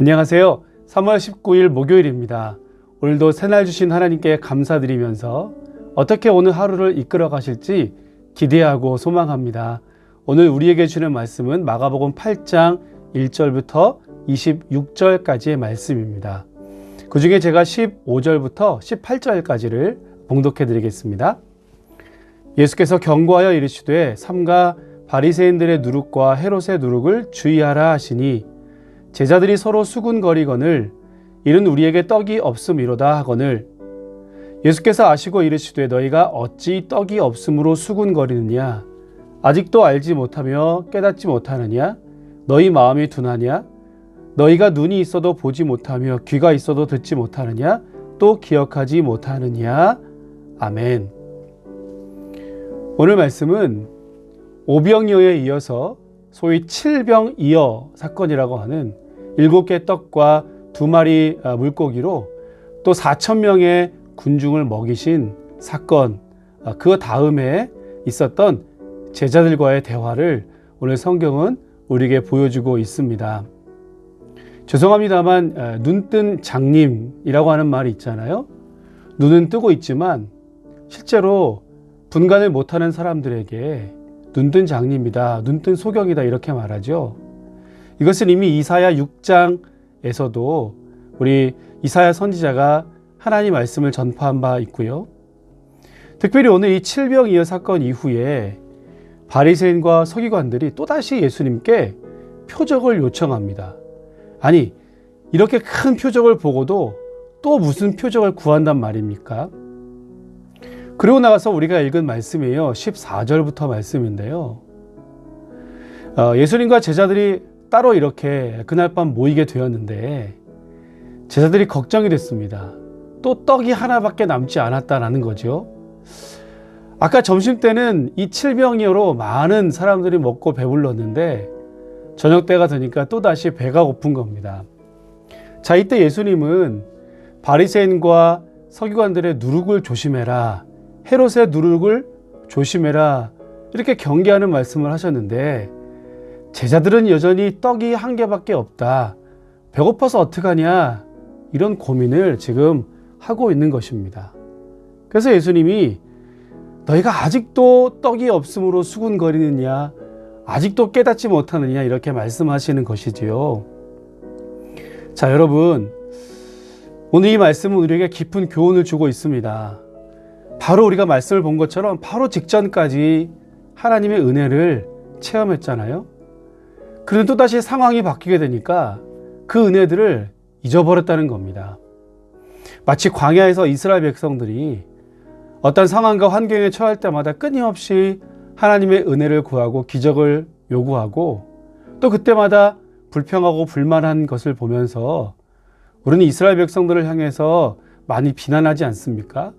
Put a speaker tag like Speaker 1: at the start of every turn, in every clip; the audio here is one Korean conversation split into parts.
Speaker 1: 안녕하세요. 3월 19일 목요일입니다. 오늘도 새날 주신 하나님께 감사드리면서 어떻게 오늘 하루를 이끌어 가실지 기대하고 소망합니다. 오늘 우리에게 주는 말씀은 마가복음 8장 1절부터 26절까지의 말씀입니다. 그 중에 제가 15절부터 18절까지를 봉독해 드리겠습니다. 예수께서 경고하여 이르시되 삼가 바리새인들의 누룩과 헤롯의 누룩을 주의하라 하시니 제자들이 서로 수군거리거늘 이는 우리에게 떡이 없음이로다 하거늘. 예수께서 아시고 이르시되 너희가 어찌 떡이 없음으로 수군거리느냐? 아직도 알지 못하며 깨닫지 못하느냐? 너희 마음이 둔하냐? 너희가 눈이 있어도 보지 못하며 귀가 있어도 듣지 못하느냐? 또 기억하지 못하느냐? 아멘. 오늘 말씀은 오병이어에 이어서 소위 칠병이어 사건이라고 하는 일곱 개 떡과 두 마리 아, 물고기로 또 4천 명의 군중을 먹이신 사건 아, 그 다음에 있었던 제자들과의 대화를 오늘 성경은 우리에게 보여주고 있습니다. 죄송합니다만 아, 눈뜬 장님이라고 하는 말이 있잖아요. 눈은 뜨고 있지만 실제로 분간을 못하는 사람들에게 눈뜬 장님이다, 눈뜬 소경이다 이렇게 말하죠. 이것은 이미 이사야 6장에서도 우리 이사야 선지자가 하나님 말씀을 전파한 바 있고요. 특별히 오늘 이 칠병 이어 사건 이후에 바리새인과 서기관들이 또다시 예수님께 표적을 요청합니다. 아니, 이렇게 큰 표적을 보고도 또 무슨 표적을 구한단 말입니까? 그리고 나가서 우리가 읽은 말씀이에요. 14절부터 말씀인데요. 어, 예수님과 제자들이 따로 이렇게 그날 밤 모이게 되었는데 제자들이 걱정이 됐습니다. 또 떡이 하나밖에 남지 않았다라는 거죠. 아까 점심 때는 이 칠병이어로 많은 사람들이 먹고 배불렀는데 저녁 때가 되니까 또 다시 배가 고픈 겁니다. 자, 이때 예수님은 바리새인과 서기관들의 누룩을 조심해라. 헤롯의 누룩을 조심해라. 이렇게 경계하는 말씀을 하셨는데 제자들은 여전히 떡이 한 개밖에 없다. 배고파서 어떡하냐. 이런 고민을 지금 하고 있는 것입니다. 그래서 예수님이 너희가 아직도 떡이 없음으로 수군거리느냐, 아직도 깨닫지 못하느냐, 이렇게 말씀하시는 것이지요. 자, 여러분. 오늘 이 말씀은 우리에게 깊은 교훈을 주고 있습니다. 바로 우리가 말씀을 본 것처럼 바로 직전까지 하나님의 은혜를 체험했잖아요. 그런데 또다시 상황이 바뀌게 되니까 그 은혜들을 잊어버렸다는 겁니다. 마치 광야에서 이스라엘 백성들이 어떤 상황과 환경에 처할 때마다 끊임없이 하나님의 은혜를 구하고 기적을 요구하고 또 그때마다 불평하고 불만한 것을 보면서 우리는 이스라엘 백성들을 향해서 많이 비난하지 않습니까?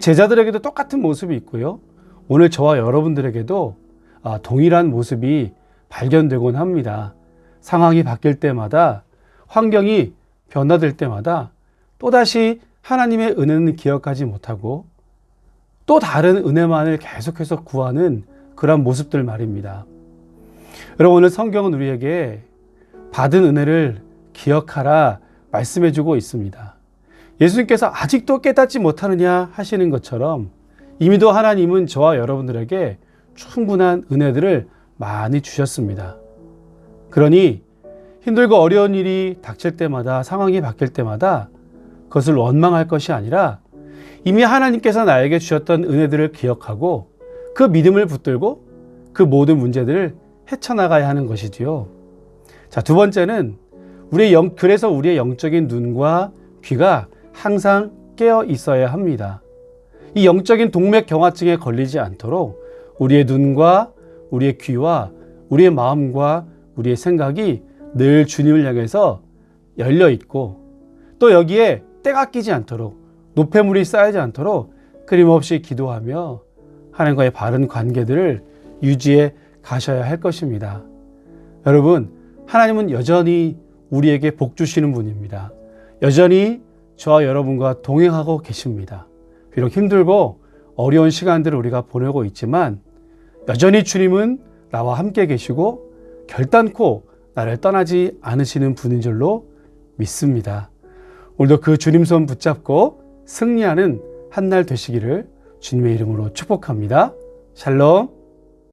Speaker 1: 제자들에게도 똑같은 모습이 있고요. 오늘 저와 여러분들에게도 아, 동일한 모습이 발견되곤 합니다. 상황이 바뀔 때마다 환경이 변화될 때마다 또다시 하나님의 은혜는 기억하지 못하고 또 다른 은혜만을 계속해서 구하는 그런 모습들 말입니다. 여러분 오늘 성경은 우리에게 받은 은혜를 기억하라 말씀해 주고 있습니다. 예수님께서 아직도 깨닫지 못하느냐 하시는 것처럼 이미도 하나님은 저와 여러분들에게 충분한 은혜들을 많이 주셨습니다. 그러니 힘들고 어려운 일이 닥칠 때마다 상황이 바뀔 때마다 그것을 원망할 것이 아니라 이미 하나님께서 나에게 주셨던 은혜들을 기억하고 그 믿음을 붙들고 그 모든 문제들을 헤쳐나가야 하는 것이지요. 자, 두 번째는 우리의 영, 그래서 우리의 영적인 눈과 귀가 항상 깨어 있어야 합니다. 이 영적인 동맥 경화증에 걸리지 않도록 우리의 눈과 우리의 귀와 우리의 마음과 우리의 생각이 늘 주님을 향해서 열려 있고 또 여기에 때가 끼지 않도록 노폐물이 쌓이지 않도록 끊임없이 기도하며 하나님과의 바른 관계들을 유지해 가셔야 할 것입니다. 여러분, 하나님은 여전히 우리에게 복 주시는 분입니다. 여전히 저와 여러분과 동행하고 계십니다. 비록 힘들고 어려운 시간들을 우리가 보내고 있지만 여전히 주님은 나와 함께 계시고 결단코 나를 떠나지 않으시는 분인 줄로 믿습니다. 오늘도 그 주님 손 붙잡고 승리하는 한 날 되시기를 주님의 이름으로 축복합니다. 샬롬.